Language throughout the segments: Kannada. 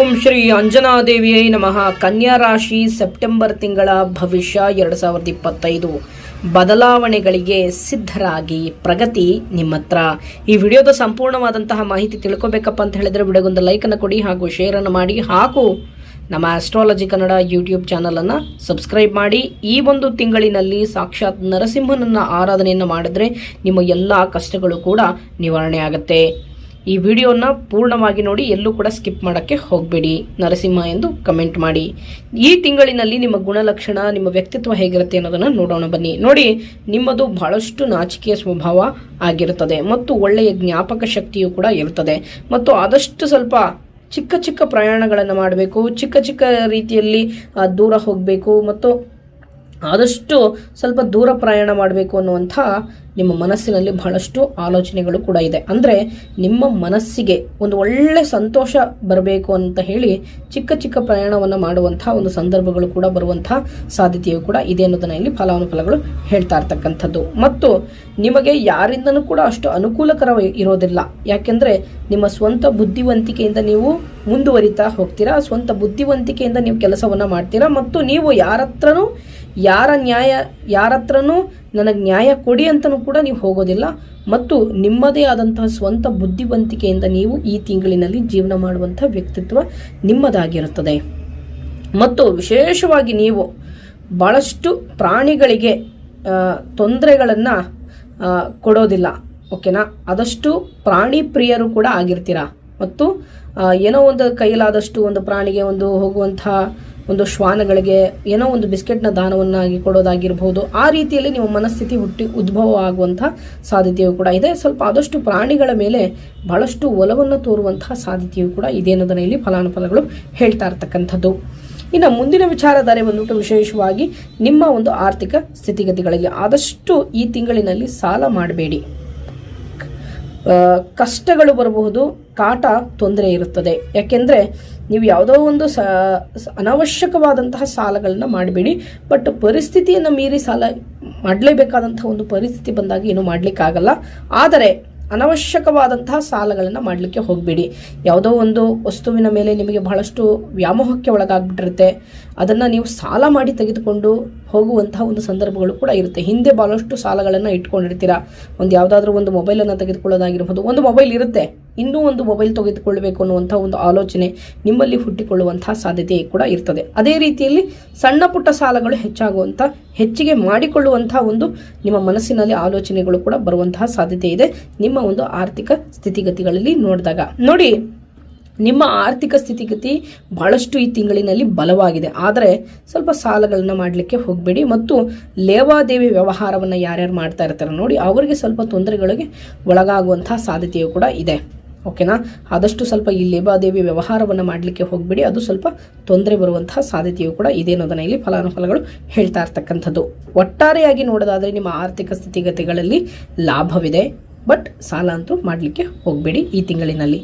ಓಂ ಶ್ರೀ ಅಂಜನಾದೇವಿಯೇ ನಮಃ. ಕನ್ಯಾ ರಾಶಿ ಸೆಪ್ಟೆಂಬರ್ ತಿಂಗಳ ಭವಿಷ್ಯ ಎರಡು ಸಾವಿರದ ಇಪ್ಪತ್ತೈದು. ಬದಲಾವಣೆಗಳಿಗೆ ಸಿದ್ಧರಾಗಿ ಪ್ರಗತಿ ನಿಮ್ಮ ಹತ್ರ ಈ ವಿಡಿಯೋದ ಸಂಪೂರ್ಣವಾದಂತಹ ಮಾಹಿತಿ ತಿಳ್ಕೊಬೇಕಪ್ಪ ಅಂತ ಹೇಳಿದ್ರೆ ವಿಡಿಯೋಗೊಂದು ಲೈಕನ್ನು ಕೊಡಿ ಹಾಗೂ ಶೇರನ್ನು ಮಾಡಿ ಹಾಗೂ ನಮ್ಮ ಆಸ್ಟ್ರಾಲಜಿ ಕನ್ನಡ ಯೂಟ್ಯೂಬ್ ಚಾನಲನ್ನು ಸಬ್ಸ್ಕ್ರೈಬ್ ಮಾಡಿ. ಈ ಒಂದು ತಿಂಗಳಿನಲ್ಲಿ ಸಾಕ್ಷಾತ್ ನರಸಿಂಹನನ್ನ ಆರಾಧನೆಯನ್ನು ಮಾಡಿದ್ರೆ ನಿಮ್ಮ ಎಲ್ಲ ಕಷ್ಟಗಳು ಕೂಡ ನಿವಾರಣೆ ಆಗುತ್ತೆ. ಈ ವಿಡಿಯೋನ ಪೂರ್ಣವಾಗಿ ನೋಡಿ ಎಲ್ಲೂ ಕೂಡ ಸ್ಕಿಪ್ ಮಾಡೋಕ್ಕೆ ಹೋಗಬೇಡಿ. ನರಸಿಂಹ ಎಂದು ಕಮೆಂಟ್ ಮಾಡಿ. ಈ ತಿಂಗಳಿನಲ್ಲಿ ನಿಮ್ಮ ಗುಣಲಕ್ಷಣ, ನಿಮ್ಮ ವ್ಯಕ್ತಿತ್ವ ಹೇಗಿರುತ್ತೆ ಅನ್ನೋದನ್ನು ನೋಡೋಣ ಬನ್ನಿ. ನೋಡಿ, ನಿಮ್ಮದು ಬಹಳಷ್ಟು ನಾಚಿಕೆಯ ಸ್ವಭಾವ ಆಗಿರುತ್ತದೆ ಮತ್ತು ಒಳ್ಳೆಯ ಜ್ಞಾಪಕ ಶಕ್ತಿಯು ಕೂಡ ಇರುತ್ತದೆ. ಮತ್ತು ಆದಷ್ಟು ಸ್ವಲ್ಪ ಚಿಕ್ಕ ಚಿಕ್ಕ ಪ್ರಯಾಣಗಳನ್ನು ಮಾಡಬೇಕು, ಚಿಕ್ಕ ಚಿಕ್ಕ ರೀತಿಯಲ್ಲಿ ದೂರ ಹೋಗಬೇಕು ಮತ್ತು ಆದಷ್ಟು ಸ್ವಲ್ಪ ದೂರ ಪ್ರಯಾಣ ಮಾಡಬೇಕು ಅನ್ನುವಂಥ ನಿಮ್ಮ ಮನಸ್ಸಿನಲ್ಲಿ ಬಹಳಷ್ಟು ಆಲೋಚನೆಗಳು ಕೂಡ ಇದೆ. ಅಂದರೆ ನಿಮ್ಮ ಮನಸ್ಸಿಗೆ ಒಂದು ಒಳ್ಳೆ ಸಂತೋಷ ಬರಬೇಕು ಅಂತ ಹೇಳಿ ಚಿಕ್ಕ ಚಿಕ್ಕ ಪ್ರಯಾಣವನ್ನು ಮಾಡುವಂಥ ಒಂದು ಸಂದರ್ಭಗಳು ಕೂಡ ಬರುವಂಥ ಸಾಧ್ಯತೆಯು ಕೂಡ ಇದೆ ಅನ್ನೋದನ್ನು ಇಲ್ಲಿ ಫಲಾನುಫಲಗಳು ಹೇಳ್ತಾ ಇರ್ತಕ್ಕಂಥದ್ದು. ಮತ್ತು ನಿಮಗೆ ಯಾರಿಂದನೂ ಕೂಡ ಅಷ್ಟು ಅನುಕೂಲಕರ ಇರೋದಿಲ್ಲ. ಯಾಕೆಂದರೆ ನಿಮ್ಮ ಸ್ವಂತ ಬುದ್ಧಿವಂತಿಕೆಯಿಂದ ನೀವು ಮುಂದುವರಿತಾ ಹೋಗ್ತೀರಾ, ಸ್ವಂತ ಬುದ್ಧಿವಂತಿಕೆಯಿಂದ ನೀವು ಕೆಲಸವನ್ನು ಮಾಡ್ತೀರಾ, ಮತ್ತು ನೀವು ಯಾರತ್ರನೂ, ಯಾರ ನ್ಯಾಯ ಯಾರ ಹತ್ರನೂ ನನಗೆ ನ್ಯಾಯ ಕೊಡಿ ಅಂತಲೂ ಕೂಡ ನೀವು ಹೋಗೋದಿಲ್ಲ. ಮತ್ತು ನಿಮ್ಮದೇ ಆದಂತಹ ಸ್ವಂತ ಬುದ್ಧಿವಂತಿಕೆಯಿಂದ ನೀವು ಈ ತಿಂಗಳಿನಲ್ಲಿ ಜೀವನ ಮಾಡುವಂಥ ವ್ಯಕ್ತಿತ್ವ ನಿಮ್ಮದಾಗಿರುತ್ತದೆ. ಮತ್ತು ವಿಶೇಷವಾಗಿ ನೀವು ಭಾಳಷ್ಟು ಪ್ರಾಣಿಗಳಿಗೆ ತೊಂದರೆಗಳನ್ನು ಕೊಡೋದಿಲ್ಲ. ಓಕೆನಾ? ಆದಷ್ಟು ಪ್ರಾಣಿ ಪ್ರಿಯರು ಕೂಡ ಆಗಿರ್ತೀರ? ಮತ್ತು ಏನೋ ಒಂದು ಕೈಲಾದಷ್ಟು ಒಂದು ಪ್ರಾಣಿಗೆ ಒಂದು ಹೋಗುವಂಥ ಒಂದು ಶ್ವಾನಗಳಿಗೆ ಏನೋ ಒಂದು ಬಿಸ್ಕೆಟ್ನ ದಾನವನ್ನಾಗಿ ಕೊಡೋದಾಗಿರ್ಬೋದು, ಆ ರೀತಿಯಲ್ಲಿ ನಿಮ್ಮ ಮನಸ್ಥಿತಿ ಹುಟ್ಟಿ ಉದ್ಭವ ಆಗುವಂಥ ಸಾಧ್ಯತೆಯು ಕೂಡ ಇದೆ. ಸ್ವಲ್ಪ ಆದಷ್ಟು ಪ್ರಾಣಿಗಳ ಮೇಲೆ ಬಹಳಷ್ಟು ಒಲವನ್ನು ತೋರುವಂತಹ ಸಾಧ್ಯತೆಯು ಕೂಡ ಇದೆ ಅನ್ನೋದನ್ನ ಇಲ್ಲಿ ಫಲಾನುಫಲಗಳು ಹೇಳ್ತಾ ಇರ್ತಕ್ಕಂಥದ್ದು. ಇನ್ನು ಮುಂದಿನ ವಿಚಾರಧಾರೆ ಬಂದ್ಬಿಟ್ಟು ವಿಶೇಷವಾಗಿ ನಿಮ್ಮ ಒಂದು ಆರ್ಥಿಕ ಸ್ಥಿತಿಗತಿಗಳಲ್ಲಿ ಆದಷ್ಟು ಈ ತಿಂಗಳಿನಲ್ಲಿ ಸಾಲ ಮಾಡಬೇಡಿ. ಕಷ್ಟಗಳು ಬರಬಹುದು, ಕಾಟ ತೊಂದರೆ ಇರುತ್ತದೆ. ಯಾಕೆಂದರೆ ನೀವು ಯಾವುದೋ ಒಂದು ಸ, ಅನಾವಶ್ಯಕವಾದಂತಹ ಸಾಲಗಳನ್ನ ಮಾಡಬೇಡಿ, ಬಟ್ ಪರಿಸ್ಥಿತಿಯನ್ನು ಮೀರಿ ಸಾಲ ಮಾಡಲೇಬೇಕಾದಂತಹ ಒಂದು ಪರಿಸ್ಥಿತಿ ಬಂದಾಗ ಏನು ಮಾಡಲಿಕ್ಕಾಗಲ್ಲ. ಆದರೆ ಅನವಶ್ಯಕವಾದಂತಹ ಸಾಲಗಳನ್ನು ಮಾಡಲಿಕ್ಕೆ ಹೋಗಬೇಡಿ. ಯಾವುದೋ ಒಂದು ವಸ್ತುವಿನ ಮೇಲೆ ನಿಮಗೆ ಬಹಳಷ್ಟು ವ್ಯಾಮೋಹಕ್ಕೆ ಒಳಗಾಗ್ಬಿಟ್ಟಿರುತ್ತೆ. ಅದನ್ನು ನೀವು ಸಾಲ ಮಾಡಿ ತೆಗೆದುಕೊಂಡು ಹೋಗುವಂತಹ ಒಂದು ಸಂದರ್ಭಗಳು ಕೂಡ ಇರುತ್ತೆ. ಹಿಂದೆ ಬಹಳಷ್ಟು ಸಾಲಗಳನ್ನು ಇಟ್ಕೊಂಡಿರ್ತೀರ. ಒಂದು ಯಾವುದಾದ್ರೂ ಒಂದು ಮೊಬೈಲನ್ನು ತೆಗೆದುಕೊಳ್ಳೋದಾಗಿರ್ಬೋದು, ಒಂದು ಮೊಬೈಲ್ ಇರುತ್ತೆ. ಇನ್ನೂ ಒಂದು ಮೊಬೈಲ್ ತೆಗೆದುಕೊಳ್ಳಬೇಕು ಅನ್ನುವಂಥ ಒಂದು ಆಲೋಚನೆ ನಿಮ್ಮಲ್ಲಿ ಹುಟ್ಟಿಕೊಳ್ಳುವಂತಹ ಸಾಧ್ಯತೆ ಕೂಡ ಇರ್ತದೆ. ಅದೇ ರೀತಿಯಲ್ಲಿ ಸಣ್ಣ ಪುಟ್ಟ ಸಾಲಗಳು ಹೆಚ್ಚಾಗುವಂಥ, ಹೆಚ್ಚಿಗೆ ಮಾಡಿಕೊಳ್ಳುವಂತಹ ಒಂದು ನಿಮ್ಮ ಮನಸ್ಸಿನಲ್ಲಿ ಆಲೋಚನೆಗಳು ಕೂಡ ಬರುವಂತಹ ಸಾಧ್ಯತೆ ಇದೆ. ನಿಮ್ಮ ಒಂದು ಆರ್ಥಿಕ ಸ್ಥಿತಿಗತಿಗಳಲ್ಲಿ ನೋಡಿದಾಗ. ನೋಡಿ, ನಿಮ್ಮ ಆರ್ಥಿಕ ಸ್ಥಿತಿಗತಿ ಬಹಳಷ್ಟು ಈ ತಿಂಗಳಿನಲ್ಲಿ ಬಲವಾಗಿದೆ. ಆದರೆ ಸ್ವಲ್ಪ ಸಾಲಗಳನ್ನು ಮಾಡಲಿಕ್ಕೆ ಹೋಗಬೇಡಿ ಮತ್ತು ಲೇವಾದೇವಿ ವ್ಯವಹಾರವನ್ನು ಯಾರ್ಯಾರು ಮಾಡ್ತಾ ಇರ್ತಾರೆ ನೋಡಿ, ಅವರಿಗೆ ಸ್ವಲ್ಪ ತೊಂದರೆಗಳಿಗೆ ಒಳಗಾಗುವಂತಹ ಸಾಧ್ಯತೆಯು ಕೂಡ ಇದೆ. ಓಕೆನಾ? ಆದಷ್ಟು ಸ್ವಲ್ಪ ಈ ಲೇಬಾದೇವಿ ವ್ಯವಹಾರವನ್ನು ಮಾಡಲಿಕ್ಕೆ ಹೋಗಬೇಡಿ. ಅದು ಸ್ವಲ್ಪ ತೊಂದರೆ ಬರುವಂತಹ ಸಾಧ್ಯತೆಯು ಕೂಡ ಇದೆ ಅನ್ನೋದನ್ನ ಇಲ್ಲಿ ಫಲಾನುಫಲಗಳು ಹೇಳ್ತಾ ಇರ್ತಕ್ಕಂಥದ್ದು. ಒಟ್ಟಾರೆಯಾಗಿ ನೋಡೋದಾದರೆ ನಿಮ್ಮ ಆರ್ಥಿಕ ಸ್ಥಿತಿಗತಿಗಳಲ್ಲಿ ಲಾಭವಿದೆ. ಬಟ್ ಸಾಲ ಅಂತೂ ಮಾಡಲಿಕ್ಕೆ ಹೋಗಬೇಡಿ ಈ ತಿಂಗಳಿನಲ್ಲಿ.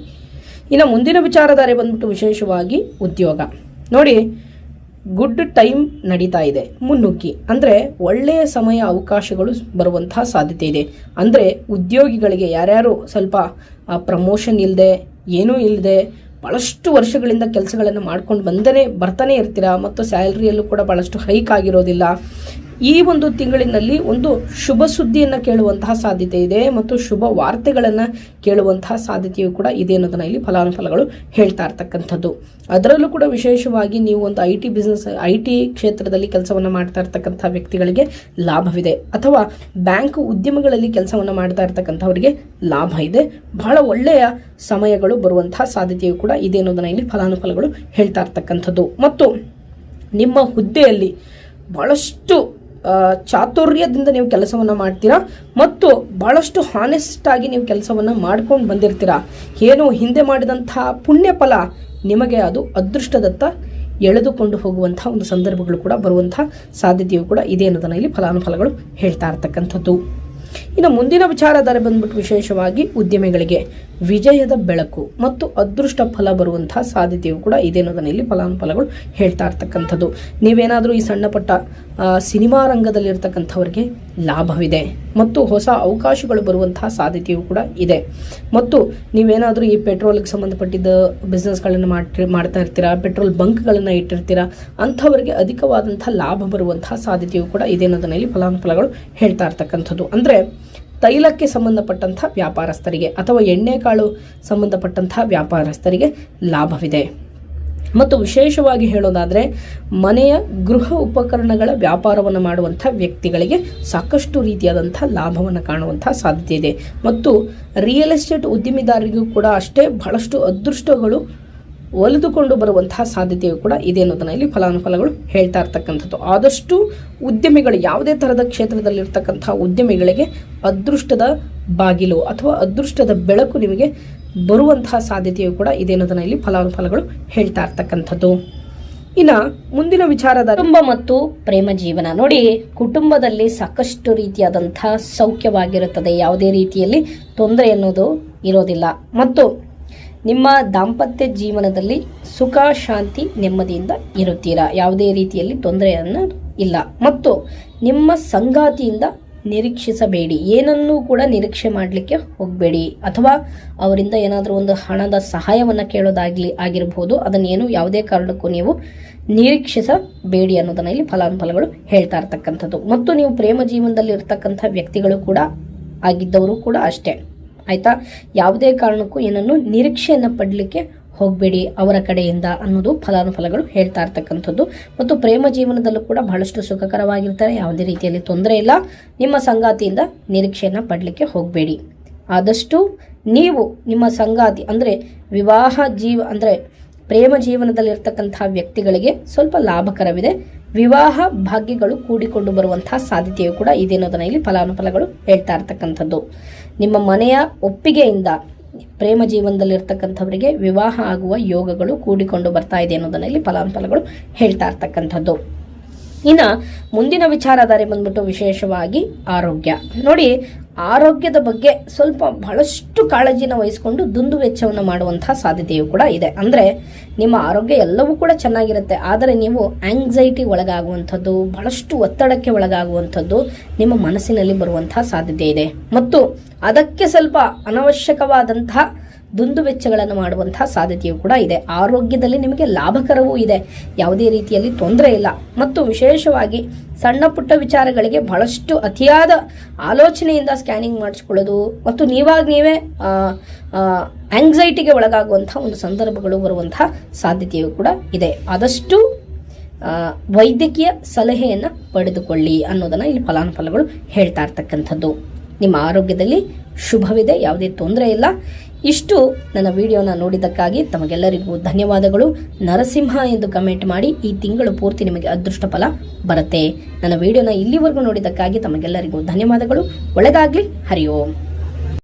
ಇನ್ನು ಮುಂದಿನ ವಿಚಾರಧಾರೆ ಬಂದ್ಬಿಟ್ಟು ವಿಶೇಷವಾಗಿ ಉದ್ಯೋಗ. ನೋಡಿ, ಗುಡ್ ಟೈಮ್ ನಡೀತಾ ಇದೆ. ಮುನ್ನುಗ್ಗಿ. ಅಂದರೆ ಒಳ್ಳೆಯ ಸಮಯ ಅವಕಾಶಗಳು ಬರುವಂತಹ ಸಾಧ್ಯತೆ ಇದೆ. ಅಂದರೆ ಉದ್ಯೋಗಿಗಳಿಗೆ ಯಾರ್ಯಾರು ಸ್ವಲ್ಪ ಪ್ರಮೋಷನ್ ಇಲ್ಲದೆ ಏನೂ ಇಲ್ಲದೆ ಭಾಳಷ್ಟು ವರ್ಷಗಳಿಂದ ಕೆಲಸಗಳನ್ನು ಮಾಡ್ಕೊಂಡು ಬಂದನೇ ಬರ್ತಾನೆ ಇರ್ತೀರಾ? ಮತ್ತು ಸ್ಯಾಲ್ರಿಯಲ್ಲೂ ಕೂಡ ಭಾಳಷ್ಟು ಹೈಕ್ ಆಗಿರೋದಿಲ್ಲ. ಈ ಒಂದು ತಿಂಗಳಿನಲ್ಲಿ ಒಂದು ಶುಭ ಸುದ್ದಿಯನ್ನು ಕೇಳುವಂತಹ ಸಾಧ್ಯತೆ ಇದೆ ಮತ್ತು ಶುಭ ವಾರ್ತೆಗಳನ್ನು ಕೇಳುವಂತಹ ಸಾಧ್ಯತೆಯು ಕೂಡ ಇದೆ ಅನ್ನೋದನ್ನ ಇಲ್ಲಿ ಫಲಾನುಫಲಗಳು ಹೇಳ್ತಾ ಇರ್ತಕ್ಕಂಥದ್ದು. ಅದರಲ್ಲೂ ಕೂಡ ವಿಶೇಷವಾಗಿ ನೀವು ಒಂದು I T business I T ಕ್ಷೇತ್ರದಲ್ಲಿ ಕೆಲಸವನ್ನು ಮಾಡ್ತಾ ಇರ್ತಕ್ಕಂಥ ವ್ಯಕ್ತಿಗಳಿಗೆ ಲಾಭವಿದೆ ಅಥವಾ ಬ್ಯಾಂಕ್ ಉದ್ಯಮಗಳಲ್ಲಿ ಕೆಲಸವನ್ನು ಮಾಡ್ತಾ ಇರ್ತಕ್ಕಂಥವರಿಗೆ ಲಾಭ ಇದೆ. ಬಹಳ ಒಳ್ಳೆಯ ಸಮಯಗಳು ಬರುವಂತಹ ಸಾಧ್ಯತೆಯು ಕೂಡ ಇದೆ ಅನ್ನೋದನ್ನ ಇಲ್ಲಿ ಫಲಾನುಫಲಗಳು ಹೇಳ್ತಾ ಇರ್ತಕ್ಕಂಥದ್ದು. ಮತ್ತು ನಿಮ್ಮ ಹುದ್ದೆಯಲ್ಲಿ ಬಹಳಷ್ಟು ಚಾತುರ್ಯದಿಂದ ನೀವು ಕೆಲಸವನ್ನು ಮಾಡ್ತೀರಾ? ಮತ್ತು ಬಹಳಷ್ಟು ಹಾನೆಸ್ಟ್ ಆಗಿ ನೀವು ಕೆಲಸವನ್ನು ಮಾಡ್ಕೊಂಡು ಬಂದಿರ್ತೀರಾ? ಏನು ಹಿಂದೆ ಮಾಡಿದಂತಹ ಪುಣ್ಯ ಫಲ ನಿಮಗೆ ಅದು ಅದೃಷ್ಟದತ್ತ ಎಳೆದುಕೊಂಡು ಹೋಗುವಂತಹ ಒಂದು ಸಂದರ್ಭಗಳು ಕೂಡ ಬರುವಂತಹ ಸಾಧ್ಯತೆಯು ಕೂಡ ಇದೆ ಅನ್ನೋದನ್ನ ಇಲ್ಲಿ ಫಲಾನುಫಲಗಳು ಹೇಳ್ತಾ ಇರ್ತಕ್ಕಂಥದ್ದು. ಇನ್ನು ಮುಂದಿನ ವಿಚಾರಧಾರೆ ಬಂದ್ಬಿಟ್ಟು ವಿಶೇಷವಾಗಿ ಉದ್ಯಮಿಗಳಿಗೆ. ವಿಜಯದ ಬೆಳಕು ಮತ್ತು ಅದೃಷ್ಟ ಫಲ ಬರುವಂತಹ ಸಾಧ್ಯತೆಯು ಕೂಡ ಇದೆ ಅನ್ನೋದನ್ನ ಇಲ್ಲಿ ಫಲಾನುಫಲಗಳು ಹೇಳ್ತಾ ಇರ್ತಕ್ಕಂಥದ್ದು. ನೀವೇನಾದರೂ ಈ ಸಣ್ಣ ಪಟ್ಟ ಸಿನಿಮಾ ರಂಗದಲ್ಲಿರ್ತಕ್ಕಂಥವ್ರಿಗೆ ಲಾಭವಿದೆ ಮತ್ತು ಹೊಸ ಅವಕಾಶಗಳು ಬರುವಂತಹ ಸಾಧ್ಯತೆಯು ಕೂಡ ಇದೆ. ಮತ್ತು ನೀವೇನಾದರೂ ಈ ಪೆಟ್ರೋಲ್ಗೆ ಸಂಬಂಧಪಟ್ಟಿದ್ದ ಬಿಸ್ನೆಸ್ಗಳನ್ನು ಮಾಡಿ ಮಾಡ್ತಾ ಇರ್ತೀರಾ, ಪೆಟ್ರೋಲ್ ಬಂಕ್ಗಳನ್ನು ಇಟ್ಟಿರ್ತೀರಾ, ಅಂಥವರಿಗೆ ಅಧಿಕವಾದಂಥ ಲಾಭ ಬರುವಂತಹ ಸಾಧ್ಯತೆಯು ಕೂಡ ಇದೆ ಅನ್ನೋದನ್ನ ಇಲ್ಲಿ ಫಲಾನುಫಲಗಳು ಹೇಳ್ತಾ ಇರ್ತಕ್ಕಂಥದ್ದು. ಅಂದರೆ ತೈಲಕ್ಕೆ ಸಂಬಂಧಪಟ್ಟಂಥ ವ್ಯಾಪಾರಸ್ಥರಿಗೆ ಅಥವಾ ಎಣ್ಣೆಕಾಳು ಸಂಬಂಧಪಟ್ಟಂಥ ವ್ಯಾಪಾರಸ್ಥರಿಗೆ ಲಾಭವಿದೆ. ಮತ್ತು ವಿಶೇಷವಾಗಿ ಹೇಳೋದಾದರೆ, ಮನೆಯ ಗೃಹ ಉಪಕರಣಗಳ ವ್ಯಾಪಾರವನ್ನು ಮಾಡುವಂಥ ವ್ಯಕ್ತಿಗಳಿಗೆ ಸಾಕಷ್ಟು ರೀತಿಯಾದಂಥ ಲಾಭವನ್ನು ಕಾಣುವಂಥ ಸಾಧ್ಯತೆ ಇದೆ. ಮತ್ತು ರಿಯಲ್ ಎಸ್ಟೇಟ್ ಉದ್ಯಮಿದಾರರಿಗೂ ಕೂಡ ಅಷ್ಟೇ ಬಹಳಷ್ಟು ಅದೃಷ್ಟಗಳು ಒಲಿದುಕೊಂಡು ಬರುವಂತಹ ಸಾಧ್ಯತೆಯು ಕೂಡ ಇದೆ ಅನ್ನೋದನ್ನ ಇಲ್ಲಿ ಫಲಾನುಫಲಗಳು ಹೇಳ್ತಾ ಇರ್ತಕ್ಕಂಥದ್ದು. ಆದಷ್ಟು ಉದ್ಯಮಿಗಳು ಯಾವುದೇ ಥರದ ಕ್ಷೇತ್ರದಲ್ಲಿರ್ತಕ್ಕಂಥ ಉದ್ಯಮಿಗಳಿಗೆ ಅದೃಷ್ಟದ ಬಾಗಿಲು ಅಥವಾ ಅದೃಷ್ಟದ ಬೆಳಕು ನಿಮಗೆ ಬರುವಂತಹ ಸಾಧ್ಯತೆಯು ಕೂಡ ಇದೆ ಅನ್ನೋದನ್ನ ಇಲ್ಲಿ ಫಲಾನುಫಲಗಳು ಹೇಳ್ತಾ ಇರ್ತಕ್ಕಂಥದ್ದು. ಇನ್ನ ಮುಂದಿನ ವಿಚಾರದ ಕುಟುಂಬ ಮತ್ತು ಪ್ರೇಮ ಜೀವನ. ನೋಡಿ, ಕುಟುಂಬದಲ್ಲಿ ಸಾಕಷ್ಟು ರೀತಿಯಾದಂತಹ ಸೌಖ್ಯವಾಗಿರುತ್ತದೆ. ಯಾವುದೇ ರೀತಿಯಲ್ಲಿ ತೊಂದರೆ ಅನ್ನೋದು ಇರೋದಿಲ್ಲ. ಮತ್ತು ನಿಮ್ಮ ದಾಂಪತ್ಯ ಜೀವನದಲ್ಲಿ ಸುಖ, ಶಾಂತಿ, ನೆಮ್ಮದಿಯಿಂದ ಇರುತ್ತೀರಾ? ಯಾವುದೇ ರೀತಿಯಲ್ಲಿ ತೊಂದರೆಯನ್ನು ಇಲ್ಲ. ಮತ್ತು ನಿಮ್ಮ ಸಂಗಾತಿಯಿಂದ ನಿರೀಕ್ಷಿಸಬೇಡಿ. ಏನನ್ನೂ ಕೂಡ ನಿರೀಕ್ಷೆ ಮಾಡಲಿಕ್ಕೆ ಹೋಗಬೇಡಿ. ಅಥವಾ ಅವರಿಂದ ಏನಾದರೂ ಒಂದು ಹಣದ ಸಹಾಯವನ್ನು ಕೇಳೋದಾಗಲಿ ಆಗಿರಬಹುದು ಅದನ್ನೇನು ಯಾವುದೇ ಕಾರಣಕ್ಕೂ ನೀವು ನಿರೀಕ್ಷಿಸಬೇಡಿ ಅನ್ನೋದನ್ನ ಇಲ್ಲಿ ಫಲಾನುಫಲಗಳು ಹೇಳ್ತಾ ಇರ್ತಕ್ಕಂಥದ್ದು. ಮತ್ತು ನೀವು ಪ್ರೇಮ ಜೀವನದಲ್ಲಿ ಇರ್ತಕ್ಕಂಥ ವ್ಯಕ್ತಿಗಳು ಕೂಡ ಆಗಿದ್ದವರು ಕೂಡ ಅಷ್ಟೇ. ಆಯ್ತಾ? ಯಾವುದೇ ಕಾರಣಕ್ಕೂ ಏನನ್ನು ನಿರೀಕ್ಷೆಯನ್ನು ಪಡಲಿಕ್ಕೆ ಹೋಗಬೇಡಿ ಅವರ ಕಡೆಯಿಂದ ಅನ್ನೋದು ಫಲಾನುಫಲಗಳು ಹೇಳ್ತಾ ಇರ್ತಕ್ಕಂಥದ್ದು. ಮತ್ತು ಪ್ರೇಮ ಜೀವನದಲ್ಲೂ ಕೂಡ ಬಹಳಷ್ಟು ಸುಖಕರವಾಗಿರ್ತಾರೆ. ಯಾವುದೇ ರೀತಿಯಲ್ಲಿ ತೊಂದರೆ ಇಲ್ಲ. ನಿಮ್ಮ ಸಂಗಾತಿಯಿಂದ ನಿರೀಕ್ಷೆಯನ್ನು ಪಡಲಿಕ್ಕೆ ಹೋಗಬೇಡಿ. ಆದಷ್ಟು ನೀವು ನಿಮ್ಮ ಸಂಗಾತಿ ಅಂದರೆ ವಿವಾಹ ಜೀವ ಅಂದರೆ ಪ್ರೇಮ ಜೀವನದಲ್ಲಿರ್ತಕ್ಕಂತಹ ವ್ಯಕ್ತಿಗಳಿಗೆ ಸ್ವಲ್ಪ ಲಾಭಕರವಿದೆ. ವಿವಾಹ ಭಾಗ್ಯಗಳು ಕೂಡಿಕೊಂಡು ಬರುವಂತಹ ಸಾಧ್ಯತೆಯು ಕೂಡ ಇದೆ ಅನ್ನೋದನ್ನ ಇಲ್ಲಿ ಫಲಾನುಫಲಗಳು ಹೇಳ್ತಾ ಇರ್ತಕ್ಕಂಥದ್ದು. ನಿಮ್ಮ ಮನೆಯ ಒಪ್ಪಿಗೆಯಿಂದ ಪ್ರೇಮ ಜೀವನದಲ್ಲಿರ್ತಕ್ಕಂಥವರಿಗೆ ವಿವಾಹ ಆಗುವ ಯೋಗಗಳು ಕೂಡಿಕೊಂಡು ಬರ್ತಾ ಇದೆ ಅನ್ನೋದನ್ನ ಇಲ್ಲಿ ಫಲಾನುಫಲಗಳು ಹೇಳ್ತಾ ಇರ್ತಕ್ಕಂಥದ್ದು. ಇನ್ನು ಮುಂದಿನ ವಿಚಾರಧಾರೆ ಬಂದ್ಬಿಟ್ಟು ವಿಶೇಷವಾಗಿ ಆರೋಗ್ಯ. ನೋಡಿ ಆರೋಗ್ಯದ ಬಗ್ಗೆ ಸ್ವಲ್ಪ ಬಹಳಷ್ಟು ಕಾಳಜಿನ ವಹಿಸಿಕೊಂಡು ದುಂದು ವೆಚ್ಚವನ್ನು ಮಾಡುವಂತಹ ಸಾಧ್ಯತೆಯು ಕೂಡ ಇದೆ. ಅಂದರೆ ನಿಮ್ಮ ಆರೋಗ್ಯ ಎಲ್ಲವೂ ಕೂಡ ಚೆನ್ನಾಗಿರುತ್ತೆ. ಆದರೆ ನೀವು ಆಂಗ್ಸೈಟಿ ಒಳಗಾಗುವಂಥದ್ದು, ಬಹಳಷ್ಟು ಒತ್ತಡಕ್ಕೆ ಒಳಗಾಗುವಂಥದ್ದು ನಿಮ್ಮ ಮನಸ್ಸಿನಲ್ಲಿ ಬರುವಂತಹ ಸಾಧ್ಯತೆ ಇದೆ. ಮತ್ತು ಅದಕ್ಕೆ ಸ್ವಲ್ಪ ಅನವಶ್ಯಕವಾದಂತಹ ದುಂದು ವೆಚ್ಚಗಳನ್ನು ಮಾಡುವಂತಹ ಸಾಧ್ಯತೆಯು ಕೂಡ ಇದೆ. ಆರೋಗ್ಯದಲ್ಲಿ ನಿಮಗೆ ಲಾಭಕರವೂ ಇದೆ. ಯಾವುದೇ ರೀತಿಯಲ್ಲಿ ತೊಂದರೆ ಇಲ್ಲ. ಮತ್ತು ವಿಶೇಷವಾಗಿ ಸಣ್ಣ ಪುಟ್ಟ ವಿಚಾರಗಳಿಗೆ ಬಹಳಷ್ಟು ಅತಿಯಾದ ಆಲೋಚನೆಯಿಂದ ಸ್ಕ್ಯಾನಿಂಗ್ ಮಾಡಿಸ್ಕೊಳ್ಳೋದು ಮತ್ತು ನೀವಾಗ ನೀವೇ ಆಂಗ್ಸೈಟಿಗೆ ಒಳಗಾಗುವಂತಹ ಒಂದು ಸಂದರ್ಭಗಳು ಬರುವಂತಹ ಸಾಧ್ಯತೆಯು ಕೂಡ ಇದೆ. ಆದಷ್ಟು ವೈದ್ಯಕೀಯ ಸಲಹೆಯನ್ನು ಪಡೆದುಕೊಳ್ಳಿ ಅನ್ನೋದನ್ನು ಇಲ್ಲಿ ಫಲಾನುಫಲಗಳು ಹೇಳ್ತಾ ಇರ್ತಕ್ಕಂಥದ್ದು. ನಿಮ್ಮ ಆರೋಗ್ಯದಲ್ಲಿ ಶುಭವಿದೆ, ಯಾವುದೇ ತೊಂದರೆ ಇಲ್ಲ. ಇಷ್ಟು ನನ್ನ ವಿಡಿಯೋನ ನೋಡಿದ್ದಕ್ಕಾಗಿ ತಮಗೆಲ್ಲರಿಗೂ ಧನ್ಯವಾದಗಳು. ನರಸಿಂಹ ಎಂದು ಕಮೆಂಟ್ ಮಾಡಿ, ಈ ತಿಂಗಳು ಪೂರ್ತಿ ನಿಮಗೆ ಅದೃಷ್ಟ ಫಲ ಬರುತ್ತೆ. ನನ್ನ ವಿಡಿಯೋನ ಇಲ್ಲಿವರೆಗೂ ನೋಡಿದ್ದಕ್ಕಾಗಿ ತಮಗೆಲ್ಲರಿಗೂ ಧನ್ಯವಾದಗಳು. ಒಳಗಾಗಲಿ ಹರಿ